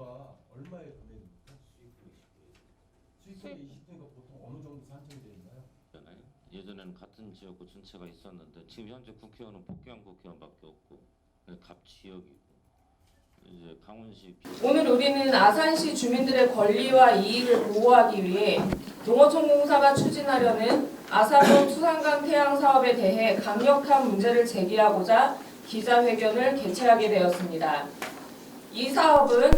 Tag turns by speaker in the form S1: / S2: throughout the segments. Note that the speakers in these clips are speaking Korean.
S1: 20호가 얼마의 금액입니까? 수익금이 20호니까 보통 어느 정도 산정이 되어 있나요?
S2: 예전에는 같은 지역구 전체가 있었는데 지금 현재 국회의원은 복귀한 국회의원밖에 없고 갑 지역이고 이제 강원시 비-
S3: 오늘 우리는 아산시 주민들의 권리와 이익을 보호하기 위해 농어촌공사가 추진하려는 아산호 수산강 태양 사업에 대해 강력한 문제를 제기하고자 기자회견을 개최하게 되었습니다. 이 사업은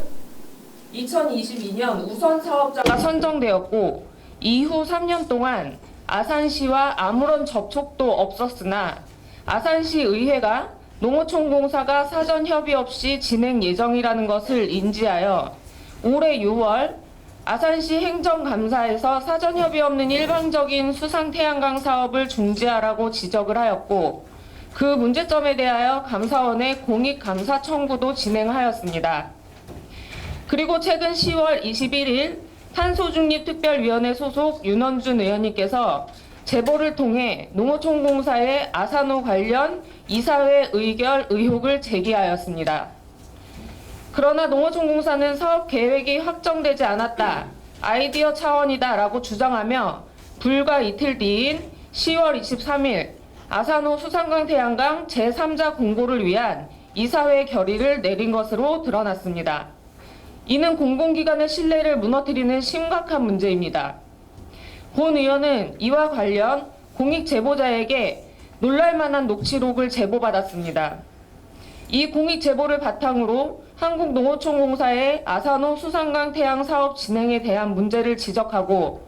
S3: 2022년 우선 사업자가 선정되었고 이후 3년 동안 아산시와 아무런 접촉도 없었으나 아산시 의회가 농어촌공사가 사전 협의 없이 진행 예정이라는 것을 인지하여 올해 6월 아산시 행정감사에서 사전 협의 없는 일방적인 수상 태양광 사업을 중지하라고 지적을 하였고 그 문제점에 대하여 감사원에 공익 감사 청구도 진행하였습니다. 그리고 최근 10월 21일 탄소중립특별위원회 소속 윤원준 의원님께서 제보를 통해 농어촌공사의 아산호 관련 이사회 의결 의혹을 제기하였습니다. 그러나 농어촌공사는 사업 계획이 확정되지 않았다. 아이디어 차원이다 라고 주장하며 불과 이틀 뒤인 10월 23일 아산호 수산강 태양강 제3자 공고를 위한 이사회 결의를 내린 것으로 드러났습니다. 이는 공공기관의 신뢰를 무너뜨리는 심각한 문제입니다. 본 의원은 이와 관련 공익 제보자에게 놀랄만한 녹취록을 제보받았습니다. 이 공익 제보를 바탕으로 한국농어촌공사의 아산호 수산강 태양 사업 진행에 대한 문제를 지적하고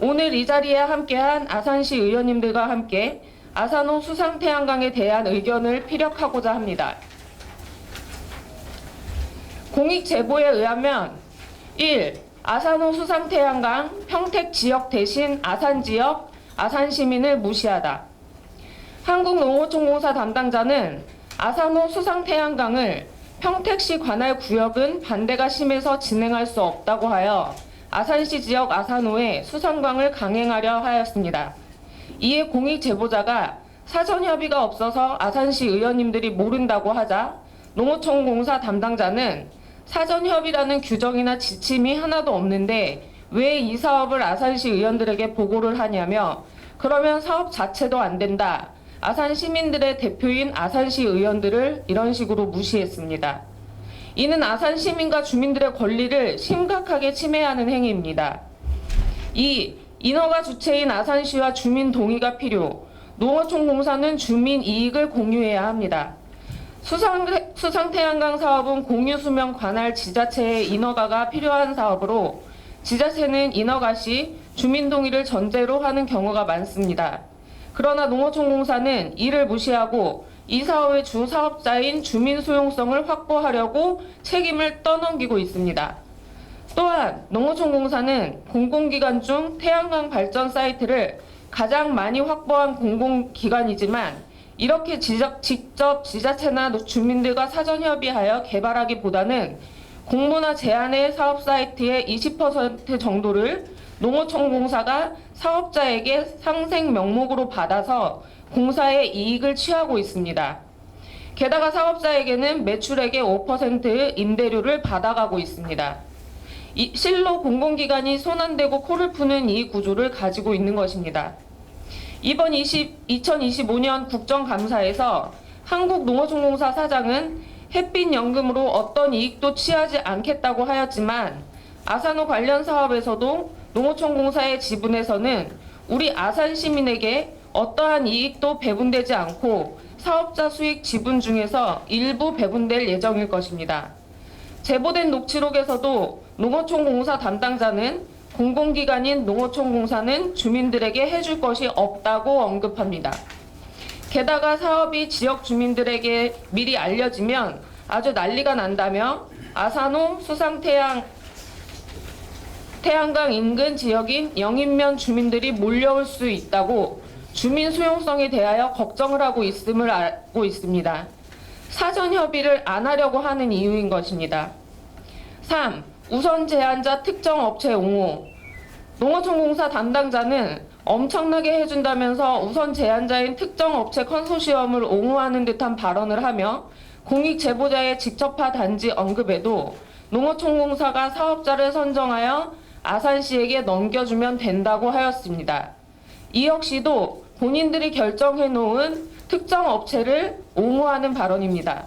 S3: 오늘 이 자리에 함께한 아산시 의원님들과 함께 아산호 수상 태양강에 대한 의견을 피력하고자 합니다. 공익 제보에 의하면 1. 아산호 수상태양강 평택 지역 대신 아산 지역, 아산 시민을 무시하다. 한국농어촌공사 담당자는 아산호 수상태양강을 평택시 관할 구역은 반대가 심해서 진행할 수 없다고 하여 아산시 지역 아산호에 수상광을 강행하려 하였습니다. 이에 공익 제보자가 사전 협의가 없어서 아산시 의원님들이 모른다고 하자 농어촌공사 담당자는 사전 협의라는 규정이나 지침이 하나도 없는데 왜 이 사업을 아산시 의원들에게 보고를 하냐며 그러면 사업 자체도 안 된다. 아산 시민들의 대표인 아산시 의원들을 이런 식으로 무시했습니다. 이는 아산 시민과 주민들의 권리를 심각하게 침해하는 행위입니다. 2. 인허가 주체인 아산시와 주민 동의가 필요. 농어촌 공사는 주민 이익을 공유해야 합니다. 수상, 수상태양강 사업은 공유수명 관할 지자체의 인허가가 필요한 사업으로 지자체는 인허가 시 주민 동의를 전제로 하는 경우가 많습니다. 그러나 농어촌공사는 이를 무시하고 이 사업의 주 사업자인 주민 수용성을 확보하려고 책임을 떠넘기고 있습니다. 또한 농어촌공사는 공공기관 중 태양광 발전 사이트를 가장 많이 확보한 공공기관이지만 이렇게 지적, 직접 지자체나 주민들과 사전 협의하여 개발하기보다는 공모나 제한의 사업 사이트의 20% 정도를 농어촌공사가 사업자에게 상생 명목으로 받아서 공사의 이익을 취하고 있습니다. 게다가 사업자에게는 매출액의 5% 임대료를 받아가고 있습니다. 이, 실로 공공기관이 손 안 대고 코를 푸는 이 구조를 가지고 있는 것입니다. 이번 20, 2025년 국정감사에서 한국농어촌공사 사장은 햇빛연금으로 어떤 이익도 취하지 않겠다고 하였지만 아산호 관련 사업에서도 농어촌 공사의 지분에서는 우리 아산 시민에게 어떠한 이익도 배분되지 않고 사업자 수익 지분 중에서 일부 배분될 예정일 것입니다. 제보된 녹취록에서도 농어촌 공사 담당자는 공공기관인 농어촌공사는 주민들에게 해줄 것이 없다고 언급합니다. 게다가 사업이 지역 주민들에게 미리 알려지면 아주 난리가 난다며 아산호 수상태양 태양강 인근 지역인 영인면 주민들이 몰려올 수 있다고 주민 수용성에 대하여 걱정을 하고 있음을 알고 있습니다. 사전 협의를 안 하려고 하는 이유인 것입니다. 3. 우선 제한자 특정 업체 옹호. 농어촌공사 담당자는 엄청나게 해준다면서 우선 제한자인 특정 업체 컨소시엄을 옹호하는 듯한 발언을 하며 공익 제보자의 직접화 단지 언급에도 농어촌공사가 사업자를 선정하여 아산시에게 넘겨주면 된다고 하였습니다. 이 역시도 본인들이 결정해 놓은 특정 업체를 옹호하는 발언입니다.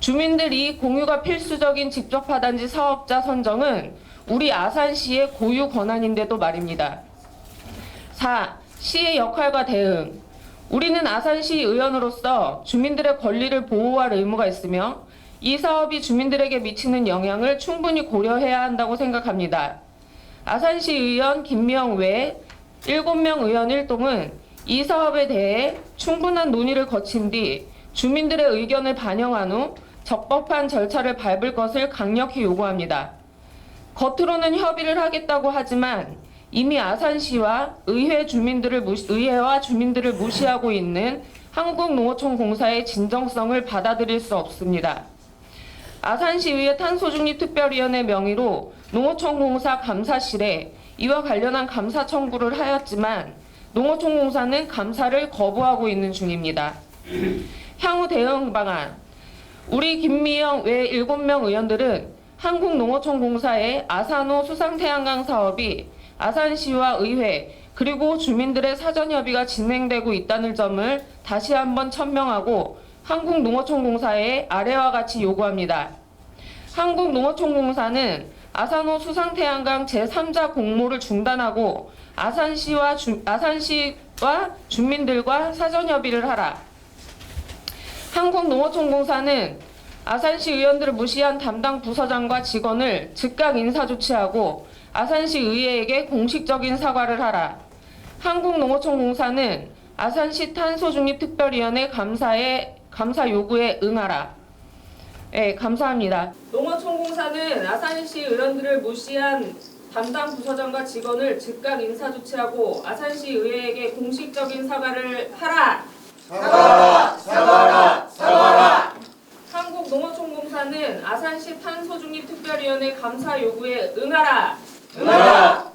S3: 주민들이 공유가 필수적인 직접 하단지 사업자 선정은 우리 아산시의 고유 권한인데도 말입니다. 4. 시의 역할과 대응. 우리는 아산시 의원으로서 주민들의 권리를 보호할 의무가 있으며 이 사업이 주민들에게 미치는 영향을 충분히 고려해야 한다고 생각합니다. 아산시 의원 김미영 외 7명 의원 일동은 이 사업에 대해 충분한 논의를 거친 뒤 주민들의 의견을 반영한 후 적법한 절차를 밟을 것을 강력히 요구합니다. 겉으로는 협의를 하겠다고 하지만 이미 아산시와 의회 주민들을 무시, 의회와 주민들을 무시하고 있는 한국농어촌 공사의 진정성을 받아들일 수 없습니다. 아산시의회 탄소중립특별위원회 명의로 농어촌 공사 감사실에 이와 관련한 감사 청구를 하였지만 농어촌 공사는 감사를 거부하고 있는 중입니다. 향후 대응 방안 우리 김미영 외 7명 의원들은 한국농어촌공사의 아산호 수상태양강 사업이 아산시와 의회 그리고 주민들의 사전협의가 진행되고 있다는 점을 다시 한번 천명하고 한국농어촌공사에 아래와 같이 요구합니다. 한국농어촌공사는 아산호 수상태양강 제3자 공모를 중단하고 아산시와 주, 아산시와 주민들과 사전협의를 하라. 한국농어촌공사는 아산시 의원들을 무시한 담당 부서장과 직원을 즉각 인사 조치하고 아산시 의회에게 공식적인 사과를 하라. 한국농어촌공사는 아산시 탄소중립특별위원회 감사에 감사 요구에 응하라. 네, 감사합니다. 농어촌공사는 아산시 의원들을 무시한 담당 부서장과 직원을 즉각 인사 조치하고 아산시 의회에게 공식적인 사과를 하라. 한국농어촌공사는 아산시 탄소중립특별위원회 감사 요구에 응하라. 응하라.